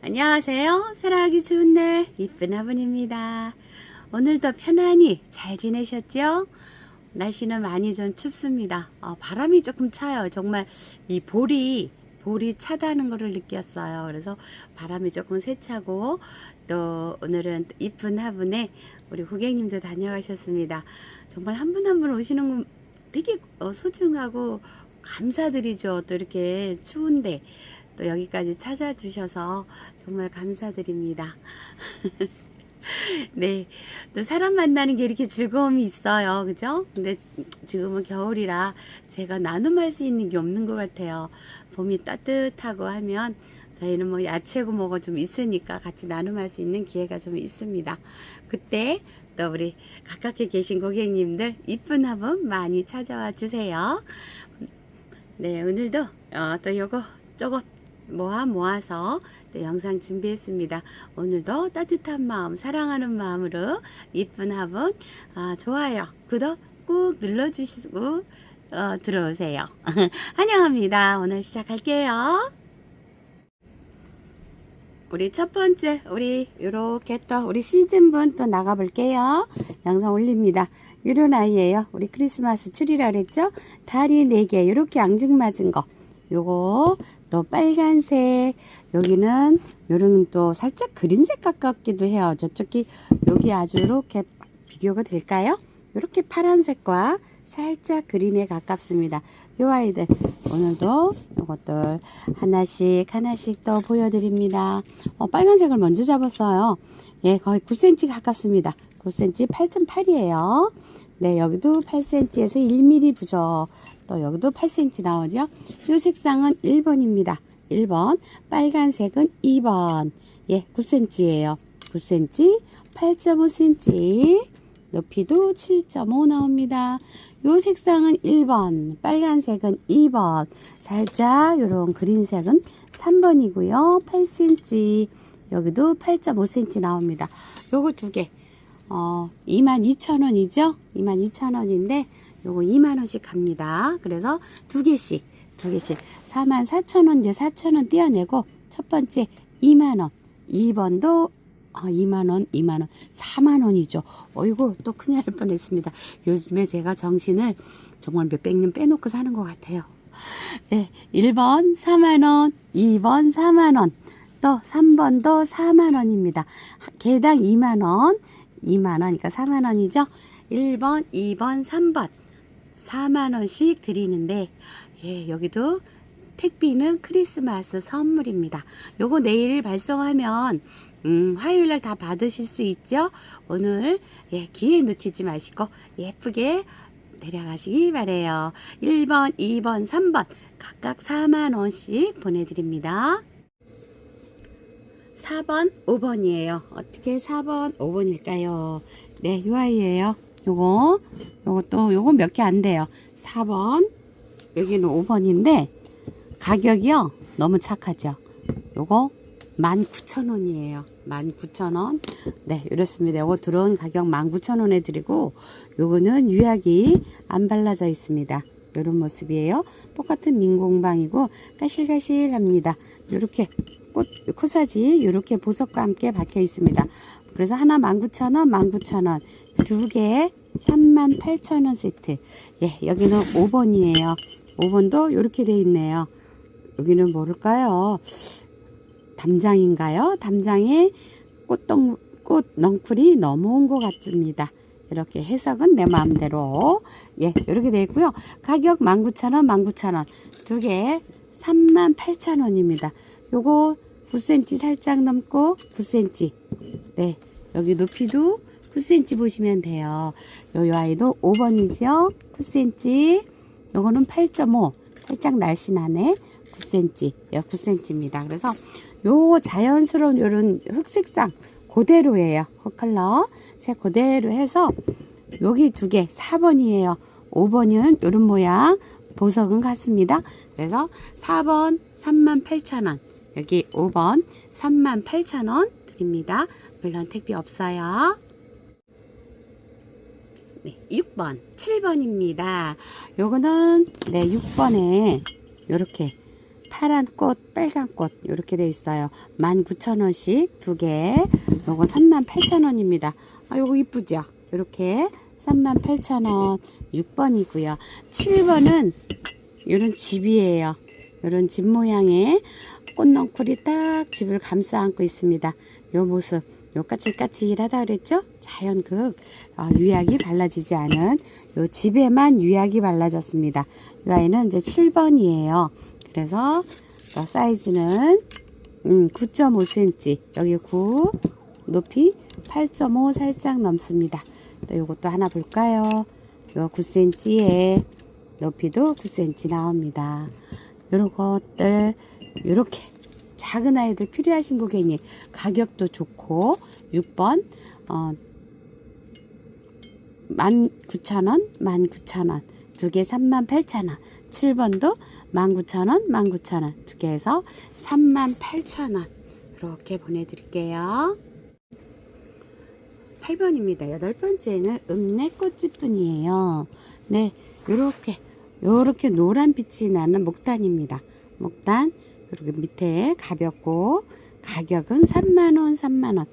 안녕하세요. 사랑하기 좋은 날 이쁜 화분입니다. 오늘도 편안히 잘 지내셨죠? 날씨는 많이 좀 춥습니다. 어, 바람이 조금 차요. 정말 이 볼이 볼이 차다는 것을 느꼈어요. 그래서 바람이 조금 세차고 또 오늘은 이쁜 화분에 우리 고객님도 다녀가셨습니다. 정말 한 분 한 분 오시는 건 되게 어, 소중하고 감사드리죠. 또 이렇게 추운데 또 여기까지 찾아주셔서 정말 감사드립니다. 네. 또 사람 만나는 게 이렇게 즐거움이 있어요. 그죠? 근데 지금은 겨울이라 제가 나눔할 수 있는 게 없는 것 같아요. 봄이 따뜻하고 하면 저희는 뭐 야채고 뭐가 좀 있으니까 같이 나눔할 수 있는 기회가 좀 있습니다. 그때 또 우리 가깝게 계신 고객님들 이쁜 화분 많이 찾아와 주세요. 네, 오늘도 어, 또 요거 저거 모아 모아서 또 영상 준비했습니다. 오늘도 따뜻한 마음, 사랑하는 마음으로 이쁜 화분 아, 좋아요, 구독 꾹 눌러주시고 어, 들어오세요. 환영합니다. 오늘 시작할게요. 우리 첫 번째 우리 요렇게 또 우리 시즌분 또 나가 볼게요. 영상 올립니다. 요런 아이예요. 우리 크리스마스 추리라 그랬죠? 다리 4개 요렇게 앙증맞은 거. 요거 또 빨간색 여기는 요런 또 살짝 그린색 가깝기도 해요. 저쪽이 여기 아주 이렇게 비교가 될까요? 이렇게 파란색과 살짝 그린에 가깝습니다. 요 아이들 오늘도 요것들 하나씩 하나씩 또 보여드립니다. 어, 빨간색을 먼저 잡았어요. 예, 거의 9cm 가깝습니다. 9cm 8.8이에요. 네, 여기도 8cm에서 1mm 부족. 또 여기도 8cm 나오죠. 이 색상은 1번입니다. 1번. 빨간색은 2번. 예, 9cm예요. 9cm, 8.5cm. 높이도 7.5 나옵니다. 요 색상은 1번, 빨간색은 2번, 살짝 요런 그린색은 3번이고요. 8cm, 여기도 8.5cm 나옵니다. 요거 두 개, 어, 22,000원이죠? 22,000원인데 요거 2만원씩 갑니다. 그래서 두 개씩, 두 개씩 44,000원 이제 4,000원 떼어내고 첫 번째 2만원, 2번도 아, 2만원, 2만원, 4만원이죠. 어이구, 또 큰일 날 뻔 했습니다. 요즘에 제가 정신을 정말 몇백 년 빼놓고 사는 것 같아요. 네, 1번 4만원, 2번 4만원, 또 3번도 4만원입니다. 개당 2만원, 2만원, 그러니까 4만원이죠. 1번, 2번, 3번. 4만원씩 드리는데, 예, 여기도 택비는 크리스마스 선물입니다. 요거 내일 발송하면 음, 화요일 날 다 받으실 수 있죠? 오늘 예, 기회 놓치지 마시고 예쁘게 데려가시기 바래요. 1번, 2번, 3번 각각 4만 원씩 보내 드립니다. 4번, 5번이에요. 어떻게 4번, 5번일까요? 네, 요 아이예요. 요거 요것도 요거 몇 개 안 돼요. 4번. 여기는 5번인데 가격이요. 너무 착하죠? 요거 19,000원이에요. 19,000원. 네 이렇습니다. 요거 들어온 가격 19,000원에 드리고 요거는 유약이 안 발라져 있습니다. 요런 모습이에요. 똑같은 민공방이고 까실까실합니다. 요렇게 꽃 코사지 요렇게 보석과 함께 박혀 있습니다. 그래서 하나 19,000원 19,000원 두개 38,000원 세트 예 여기는 5번이에요 5번도 이렇게 돼 있네요. 여기는 뭐를까요? 담장인가요? 담장에 꽃동, 꽃 넝쿨이 넘어온 것 같습니다. 이렇게 해석은 내 마음대로 예 이렇게 되어 있고요. 가격 19,000원, 19,000원 두개 38,000원입니다. 요거 9cm 살짝 넘고 9cm 네 여기 높이도 9cm 보시면 돼요. 요, 요 아이도 5번이죠. 9cm 요거는 8.5 살짝 날씬하네 9cm 요 9cm입니다. 그래서 요 자연스러운 요런 흑색상 그대로예요. 흑컬러. 색 그대로 해서 여기 두 개 4번이에요. 5번은 요런 모양 보석은 같습니다. 그래서 4번 38,000원. 여기 5번 38,000원 드립니다. 물론 택비 없어요 네, 6번, 7번입니다. 요거는 네, 6번에 요렇게 파란 꽃, 빨간 꽃 이렇게 돼 있어요. 19,000원씩 두 개. 요거 38,000원입니다. 아, 요거 이쁘죠? 이렇게 38,000원 6번이고요. 7번은 이런 집이에요. 이런 집 모양의 꽃넝쿨이 딱 집을 감싸 안고 있습니다. 요 모습. 요 까칠까칠하다 그랬죠? 자연극 어, 유약이 발라지지 않은 요 집에만 유약이 발라졌습니다. 이 아이는 이제 7번이에요. 그래서 저 사이즈는 음, 9.5cm 여기 9 높이 8.5 살짝 넘습니다. 또 요것도 하나 볼까요? 요 9cm에 높이도 9cm 나옵니다. 요런 것들 요렇게 작은 아이들 필요하신 고객님 가격도 좋고. 6번 어 19,000원 19,000원. 두 개 38,000원. 7번도 19,000원 19,000원. 두 개에서 38,000원. 이렇게 보내드릴게요. 8번입니다. 여덟 번째는 읍내꽃집 뿐이에요. 네 요렇게 요렇게 노란 빛이 나는 목단입니다. 목단 그리고 밑에 가볍고 가격은 3만원 3만원.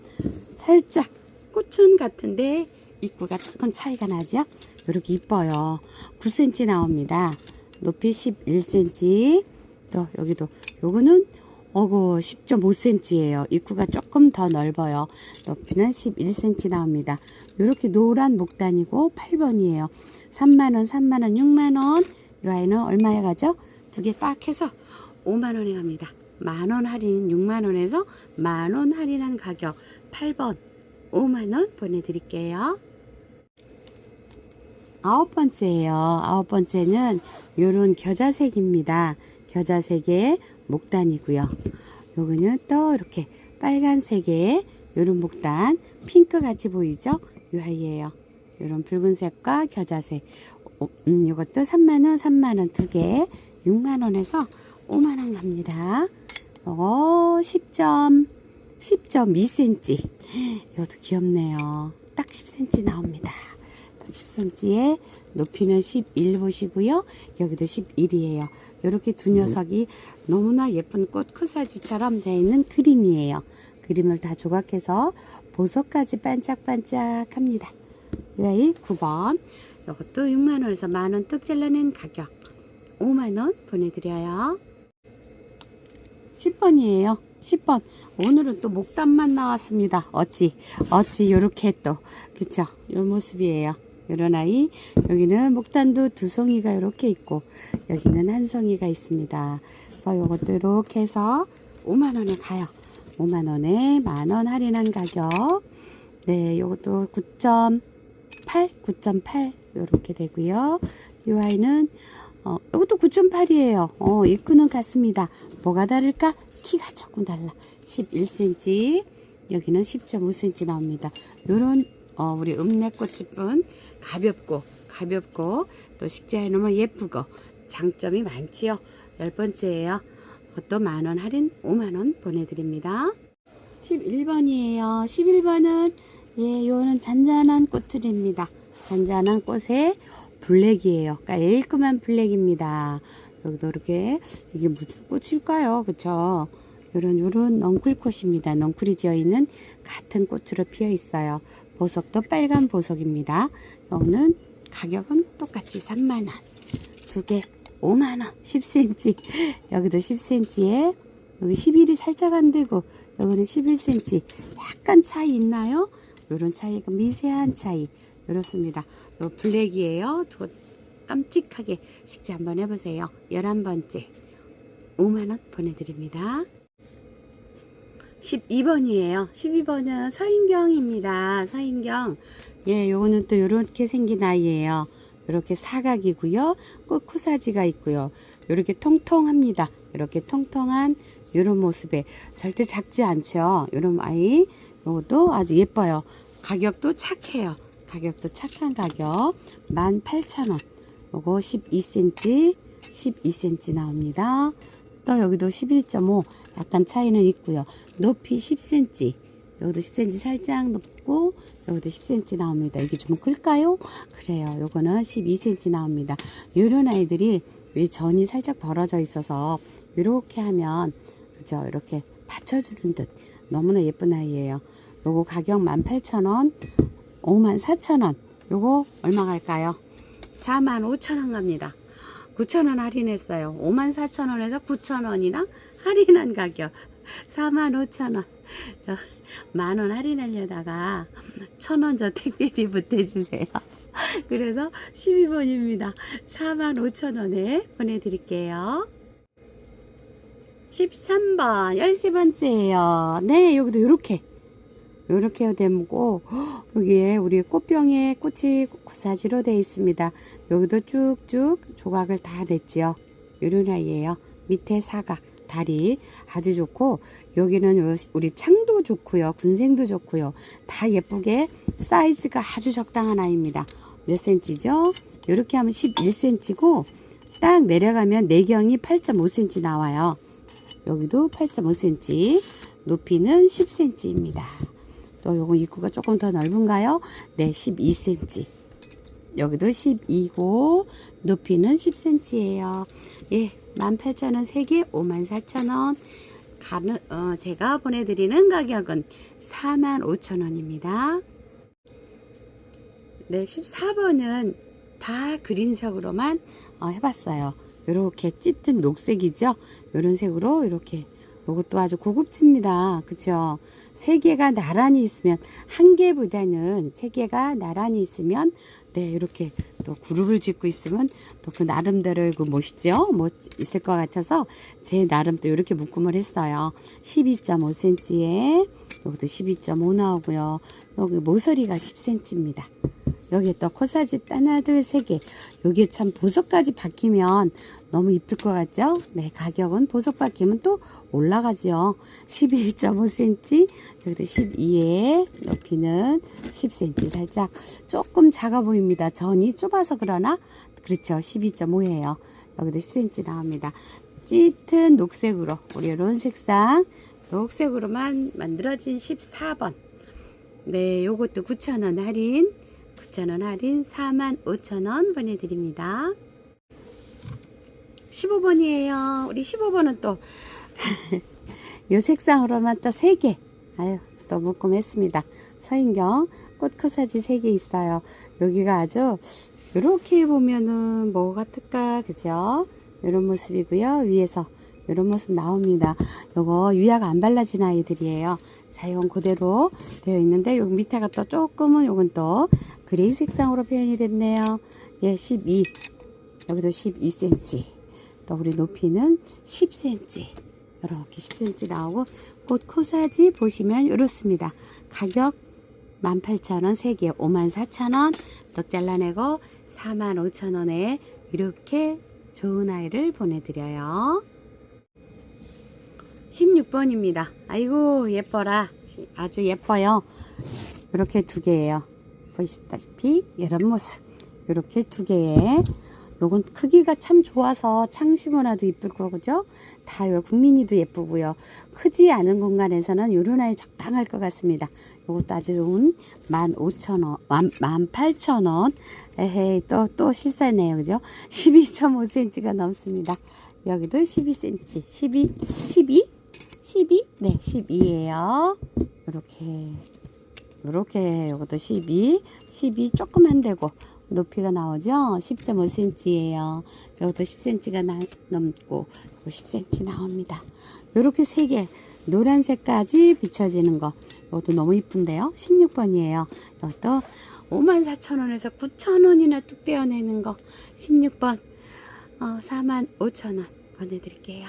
살짝 꽃은 같은데 입구가 조금 차이가 나죠? 이렇게 이뻐요. 9cm 나옵니다. 높이 11cm 또 여기도 요거는 어구 10.5cm예요. 입구가 조금 더 넓어요. 높이는 11cm 나옵니다. 이렇게 노란 목단이고 8번이에요. 3만원 3만원 6만원. 이 아이는 얼마에 가죠? 두 개 딱 해서 5만원에 갑니다. 만원 할인 6만원에서 만원 할인한 가격 8번 5만원 보내드릴게요. 아홉 번째예요. 아홉 번째는 요런 겨자색입니다. 겨자색의 목단이고요. 요거는 또 이렇게 빨간색의 요런 목단 핑크 같이 보이죠? 요 아이예요. 요런 붉은색과 겨자색 어, 음, 요것도 3만원 3만원 두개 6만원에서 5만원 갑니다. 요거 10점, 10.2cm. 이것도 귀엽네요. 딱 10cm 나옵니다. 딱 10cm에 높이는 11 보시고요. 여기도 11이에요. 이렇게 두 녀석이 너무나 예쁜 꽃 코사지처럼 되어 있는 그림이에요. 그림을 다 조각해서 보석까지 반짝반짝 합니다. 이 아이 9번. 이것도 6만원에서 만원 떡 잘라낸 가격 5만원 보내드려요. 10번이에요. 10번. 오늘은 또 목단만 나왔습니다. 어찌, 어찌, 요렇게 또. 그쵸? 요 모습이에요. 요런 아이. 여기는 목단도 두 송이가 이렇게 있고, 여기는 한 송이가 있습니다. 그래서 요것도 이렇게 해서 5만원에 가요. 5만원에 만원 할인한 가격. 네, 요것도 9.8, 9.8. 요렇게 되고요. 요 아이는 어, 이것도 9.8이에요. 어, 입구는 같습니다. 뭐가 다를까? 키가 조금 달라. 11cm, 여기는 10.5cm 나옵니다. 요런, 어, 우리 읍내꽃집은 가볍고, 가볍고, 또 식재해 놓으면 예쁘고, 장점이 많지요. 열 번째예요. 또 만원 할인 5만원 보내드립니다. 11번이에요. 11번은, 예, 요는 잔잔한 꽃들입니다. 잔잔한 꽃에 블랙이에요. 깔끔한 블랙입니다. 여기도 이렇게 이게 무슨 꽃일까요? 그쵸? 요런 요런 넝쿨꽃입니다. 넝쿨이 지어 있는 같은 꽃으로 피어 있어요. 보석도 빨간 보석입니다. 여기는 가격은 똑같이 3만원. 두 개 5만원. 10cm. 여기도 10cm에 여기 11이 살짝 안 되고 여기는 11cm. 약간 차이 있나요? 요런 차이가 미세한 차이. 이렇습니다. 요 블랙이에요. 두 깜찍하게 식재 한번 해보세요. 11번째 5만원 보내드립니다. 12번이에요. 12번은 서인경입니다. 서인경. 예, 요거는 또 요렇게 생긴 아이예요. 요렇게 사각이고요. 꽃 코사지가 있고요. 요렇게 통통합니다. 이렇게 통통한 요런 모습에 절대 작지 않죠. 요런 아이. 요것도 아주 예뻐요. 가격도 착해요. 가격도 착한 가격. 18,000원. 요거 12cm 12cm 나옵니다. 또 여기도 11.5 약간 차이는 있고요. 높이 10cm 여기도 10cm 살짝 높고 여기도 10cm 나옵니다. 이게 좀 클까요? 그래요. 요거는 12cm 나옵니다. 요런 아이들이 왜 전이 살짝 벌어져 있어서 이렇게 하면 그죠? 이렇게 받쳐주는 듯. 너무나 예쁜 아이예요. 요거 가격 18,000원, 54,000원. 요거 얼마 갈까요? 45,000원 갑니다. 9,000원 할인했어요. 54,000원에서 9,000원이나 할인한 가격 45,000원. 저 만원 할인하려다가 천원저 택배비 보태주세요. 그래서 12번입니다. 45,000원에 보내드릴게요. 13번, 13번째예요. 네, 여기도 이렇게. 이렇게 되고, 여기에 우리 꽃병에 꽃이 고사지로 되어 있습니다. 여기도 쭉쭉 조각을 다 냈지요. 이런 아이예요. 밑에 사각, 다리 아주 좋고, 여기는 요- 우리 창도 좋고요. 군생도 좋고요. 다 예쁘게 사이즈가 아주 적당한 아이입니다. 몇 센치죠? 이렇게 하면 11cm고, 딱 내려가면 내경이 8.5cm 나와요. 여기도 8.5cm, 높이는 10cm입니다. 또 요거 입구가 조금 더 넓은가요? 네, 12cm. 여기도 12고 높이는 10cm예요. 예, 18,000원 3개 54,000원. 가는 어, 제가 보내드리는 가격은 45,000원입니다. 네, 14번은 다 그린색으로만 어, 해봤어요. 이렇게 짙은 녹색이죠. 이런 색으로 이렇게 이것도 아주 고급집니다. 그쵸? 세 개가 나란히 있으면 한 개보다는 세 개가 나란히 있으면 네 이렇게 또 그룹을 짓고 있으면 또 그 나름대로 그 멋있죠? 멋 있을 것 같아서 제 나름 또 이렇게 묶음을 했어요. 12.5cm에 여기도 12.5 나오고요. 여기 모서리가 10cm입니다. 여기 또 코사지 하나 둘세개. 여기에 참 보석까지 박히면 너무 이쁠 것 같죠? 네 가격은 보석 박히면 또 올라가죠. 11.5cm 여기도 12에 높이는 10cm 살짝. 조금 작아 보입니다. 전이 좁아서 그러나? 그렇죠. 12.5예요. 여기도 10cm 나옵니다. 짙은 녹색으로 우리 이런 색상. 녹색으로만 만들어진 14번. 네 요것도 9,000원 할인 9,000원 할인 45,000원 보내드립니다. 15번이에요. 우리 15번은 또, 요 색상으로만 또 3개. 아유, 또 묶음했습니다. 서인경 꽃코사지 3개 있어요. 여기가 아주, 이렇게 보면은 뭐 같을까, 그죠? 이런 모습이고요. 위에서 이런 모습 나옵니다. 요거 유약 안 발라진 아이들이에요. 자연 그대로 되어 있는데 여기 밑에가 또 조금은 요건 또 그레이 색상으로 표현이 됐네요. 예, 12. 여기도 12cm. 또 우리 높이는 10cm. 이렇게 10cm 나오고 꽃 코사지 보시면 이렇습니다. 가격 18,000원 3개 54,000원 또 잘라내고 45,000원에 이렇게 좋은 아이를 보내드려요. 16번입니다. 아이고 예뻐라. 아주 예뻐요. 이렇게 두 개예요. 보시다시피 이런 모습. 이렇게 두 개에 요건 크기가 참 좋아서 창시모나도 이쁠 거죠. 다요 국민이도 예쁘고요. 크지 않은 공간에서는 요런 아이 적당할 것 같습니다. 요것도 아주 좋은 15,000원, 18,000원. 에헤이, 또, 또 실사네요. 그죠? 12.5cm가 넘습니다. 여기도 12cm. 12, 12? 12? 네, 12예요. 이렇게, 이렇게, 요것도 12, 12 조금만 되고, 높이가 나오죠? 10.5cm예요. 이것도 10cm가 나, 넘고, 이거 10cm 나옵니다. 요렇게 세 개, 노란색까지 비춰지는 거. 이것도 너무 이쁜데요? 16번이에요. 이것도 54,000원에서 9,000원이나 뚝 떼어내는 거. 16번, 어, 45,000원 보내드릴게요.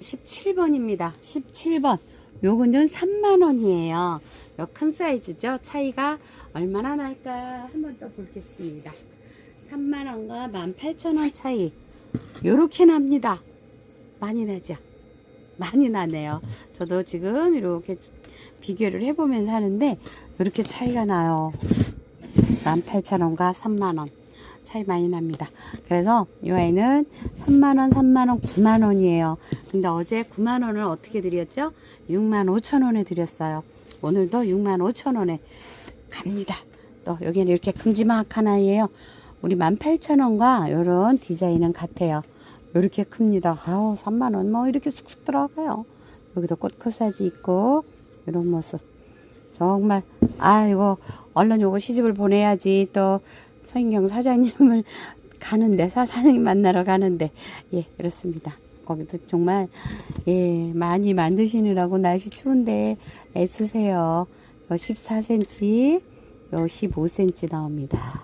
17번입니다. 17번. 요거는 3만원이에요. 요 큰 사이즈죠. 차이가 얼마나 날까 한번 더 보겠습니다. 3만원과 18,000원 차이. 요렇게 납니다. 많이 나죠? 많이 나네요. 저도 지금 이렇게 비교를 해보면서 하는데 이렇게 차이가 나요. 18,000원과 3만원. 차이 많이 납니다. 그래서 이 아이는 3만원, 3만원, 9만원이에요. 근데 어제 9만원을 어떻게 드렸죠? 6만 5천원에 드렸어요. 오늘도 6만 5천원에 갑니다. 또 여기는 이렇게 큼지막한 아이예요. 우리 18,000원과 이런 디자인은 같아요. 이렇게 큽니다. 아우 3만원 뭐 이렇게 쑥쑥 들어가요. 여기도 꽃 코사지 있고 이런 모습. 정말 아 이거 얼른 요거 시집을 보내야지 또 서인경 사장님을 가는데 사장님 만나러 가는데 예 그렇습니다. 거기도 정말 예 많이 만드시느라고 날씨 추운데 애쓰세요. 요 14cm, 요 15cm 나옵니다.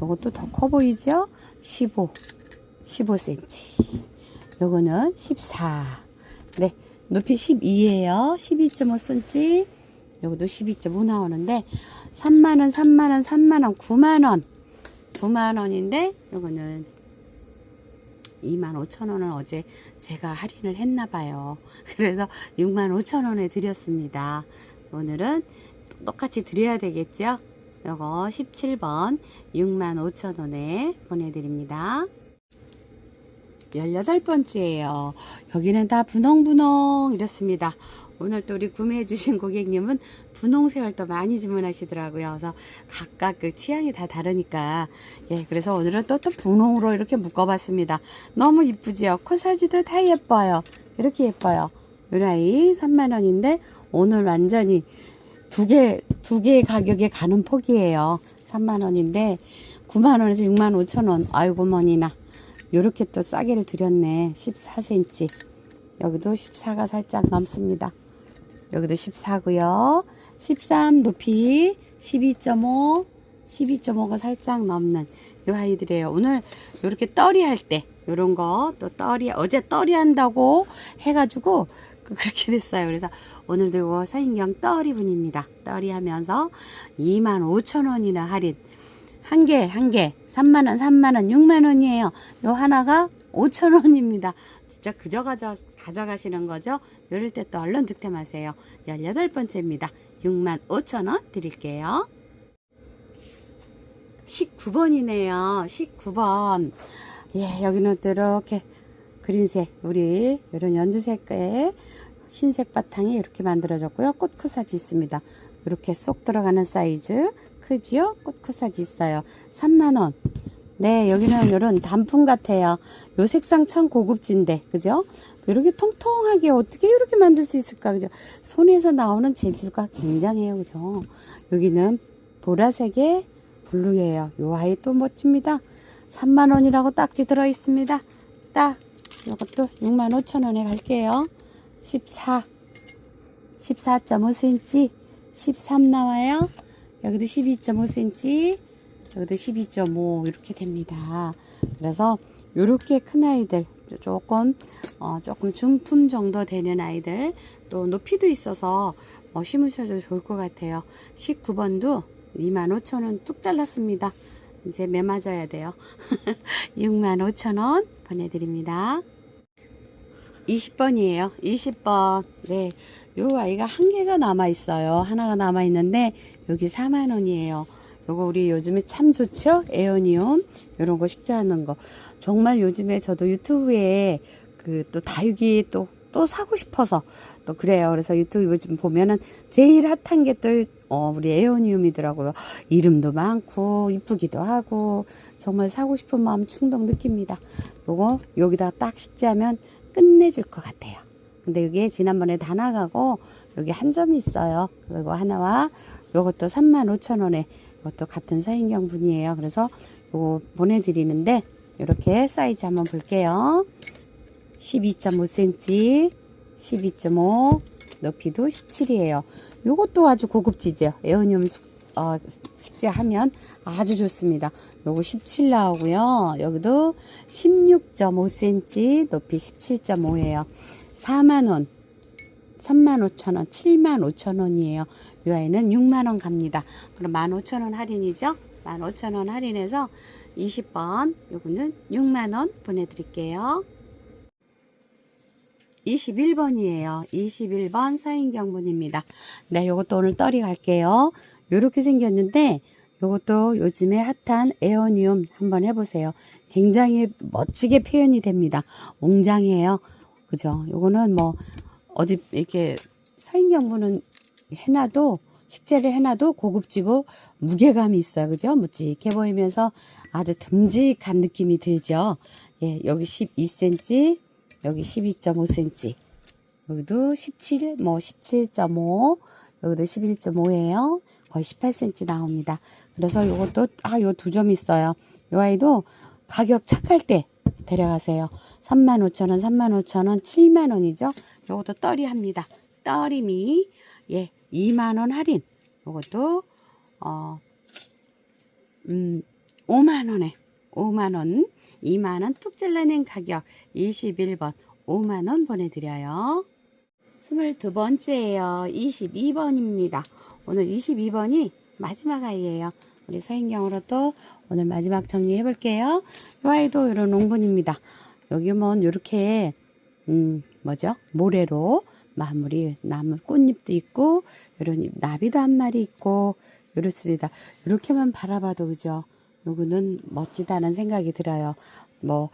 요것도 더 커 보이죠? 15, 15cm. 요거는 14. 네, 높이 12예요. 12.5cm. 요것도 12.5 나오는데 3만원, 3만원, 3만원, 9만원. 9만원인데 요거는 25,000원은 어제 제가 할인을 했나 봐요. 그래서 65,000원에 드렸습니다. 오늘은 똑같이 드려야 되겠죠? 요거 17번 65,000원에 보내드립니다. 18번째예요. 여기는 다 분홍분홍 이렇습니다. 오늘 또 우리 구매해 주신 고객님은 분홍색을 또 많이 주문하시더라고요. 그래서 각각 그 취향이 다 다르니까 예, 그래서 오늘은 또, 또 분홍으로 이렇게 묶어봤습니다. 너무 이쁘지요? 코사지도 다 예뻐요. 이렇게 예뻐요. 이 아이 3만원인데 오늘 완전히 두 개, 두 개의 가격에 가는 폭이에요. 3만원인데 9만원에서 6만 5천원. 아이고 머니나. 요렇게 또 싸게를 드렸네. 14cm. 여기도 14가 살짝 넘습니다. 여기도 14고요. 13 높이 12.5, 12.5가 살짝 넘는 요 아이들이에요. 오늘 요렇게 떨이 할때 요런 거 또 떨이 어제 떨이 한다고 해가지고 그- 그렇게 됐어요. 그래서 오늘도 이거 서인경 떨이 분입니다. 떨이 하면서 25,000원이나 할인. 한 개, 한 개. 3만 원, 3만 원, 6만 원이에요. 요 하나가 5천 원입니다. 진짜 그저 가져, 가져가시는 거죠? 이럴 때 또 얼른 득템하세요. 18번째입니다. 6만 5천원 드릴게요. 19번이네요. 19번. 예, 여기는 또 이렇게 그린색, 우리 이런 연두색의 흰색 바탕이 이렇게 만들어졌고요. 꽃쿠사지 있습니다. 이렇게 쏙 들어가는 사이즈. 크지요? 꽃쿠사지 있어요. 3만원. 네, 여기는 이런 단풍 같아요. 요 색상 참 고급진데, 그죠? 이렇게 통통하게 어떻게 이렇게 만들 수 있을까, 그죠? 손에서 나오는 재주가 굉장해요, 그죠? 여기는 보라색의 블루예요. 요 아이 또 멋집니다. 3만원이라고 딱지 들어 있습니다. 딱, 이것도 6만 5천원에 갈게요. 14, 14.5cm, 13 나와요. 여기도 12.5cm, 여기도 12.5 이렇게 됩니다. 그래서 요렇게 큰 아이들 조금 어, 조금 중품 정도 되는 아이들 또 높이도 있어서 뭐 심으셔도 좋을 것 같아요. 19번도 25,000원 뚝 잘랐습니다. 이제 매 맞아야 돼요. 65,000원 보내드립니다. 20번이에요. 20번. 네. 요 아이가 한 개가 남아 있어요. 하나가 남아 있는데 여기 4만 원이에요. 요거 우리 요즘에 참 좋죠? 에어니움 요런 거 식재하는 거. 정말 요즘에 저도 유튜브에 그 또 다육이 또또 사고 싶어서 또 그래요. 그래서 유튜브 요즘 보면은 제일 핫한 게또 어, 우리 에어니움이더라고요. 이름도 많고 이쁘기도 하고 정말 사고 싶은 마음 충동 느낍니다. 요거 여기다 딱 식재하면 끝내줄 것 같아요. 근데 이게 지난번에 다 나가고 여기 한 점이 있어요. 그리고 하나와 요것도 35,000원에 이것도 같은 서인경 분이에요. 그래서 요거 보내드리는데 이렇게 사이즈 한번 볼게요. 12.5cm, 12.5, 높이도 17이에요. 요것도 아주 고급지죠. 숙- 어, 식재하면 아주 좋습니다. 요거 17 나오고요. 여기도 16.5cm, 높이 17.5예요. 4만원, 35,000원, 75,000원이에요. 이 아이는 6만원 갑니다. 그럼 15,000원 할인이죠? 15,000원 할인해서 20번, 요거는 6만원 보내드릴게요. 21번이에요. 21번 서인경 분입니다. 네, 요것도 오늘 떨이 갈게요. 요렇게 생겼는데, 요것도 요즘에 핫한 에어니움 한번 해보세요. 굉장히 멋지게 표현이 됩니다. 웅장해요. 그죠? 요거는 뭐, 어디 이렇게 서인경 분은 해놔도, 식재를 해놔도 고급지고 무게감이 있어요. 그죠? 묵직해 보이면서 아주 듬직한 느낌이 들죠? 예, 여기 12cm, 여기 12.5cm, 여기도 17, 뭐 17.5, 여기도 11.5예요. 거의 18cm 나옵니다. 그래서 요것도 아, 요 두 점 있어요. 요 아이도 가격 착할 때 데려가세요. 35,000원, 35,000원, 7만원이죠. 요것도 떨이 합니다. 떨임이 예, 2만원 할인. 요것도 어 음, 5만원에 5만원 2만원 툭 잘라낸 가격 21번 5만원 보내드려요. 22번째예요. 22번입니다. 오늘 22번이 마지막 아이예요. 우리 서인경으로 또 오늘 마지막 정리해 볼게요. 이 아이도 이런 옹분입니다. 여기 보면 이렇게 음 뭐죠? 모래로 마무리 나무 꽃잎도 있고 잎, 나비도 한 마리 있고 이렇습니다. 이렇게만 바라봐도 그죠? 요거는 멋지다는 생각이 들어요. 뭐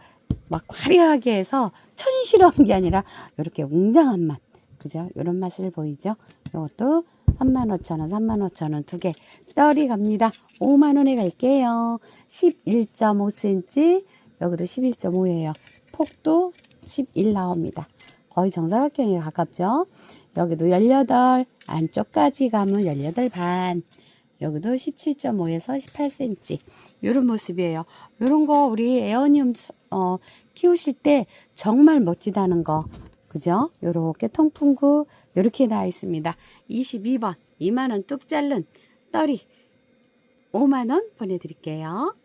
막 화려하게 해서 촌스러운 게 아니라 이렇게 웅장한 맛. 그죠? 이런 맛을 보이죠? 이것도 35,000원, 35,000원 두 개. 떨이 갑니다. 5만원에 갈게요. 11.5cm, 여기도 11.5예요. 폭도 11 나옵니다. 거의 정사각형에 가깝죠? 여기도 18, 안쪽까지 가면 18 반. 여기도 17.5에서 18cm. 이런 모습이에요. 이런 거 우리 에어니움 어, 키우실 때 정말 멋지다는 거. 그죠? 요렇게 통풍구 요렇게 나와 있습니다. 22번 2만원 뚝 자른 떨이 5만원 보내드릴게요.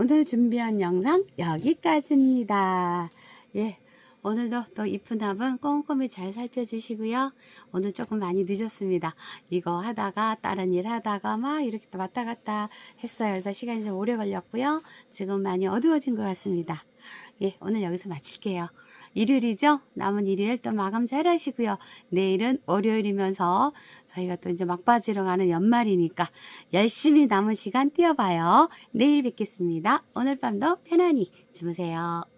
오늘 준비한 영상 여기까지입니다. 예. 오늘도 또 이쁜 화분 꼼꼼히 잘 살펴주시고요. 오늘 조금 많이 늦었습니다. 이거 하다가 다른 일 하다가 막 이렇게 또 왔다 갔다 했어요. 그래서 시간이 좀 오래 걸렸고요. 지금 많이 어두워진 것 같습니다. 예, 오늘 여기서 마칠게요. 일요일이죠? 남은 일요일 또 마감 잘 하시고요. 내일은 월요일이면서 저희가 또 이제 막바지로 가는 연말이니까 열심히 남은 시간 뛰어봐요. 내일 뵙겠습니다. 오늘 밤도 편안히 주무세요.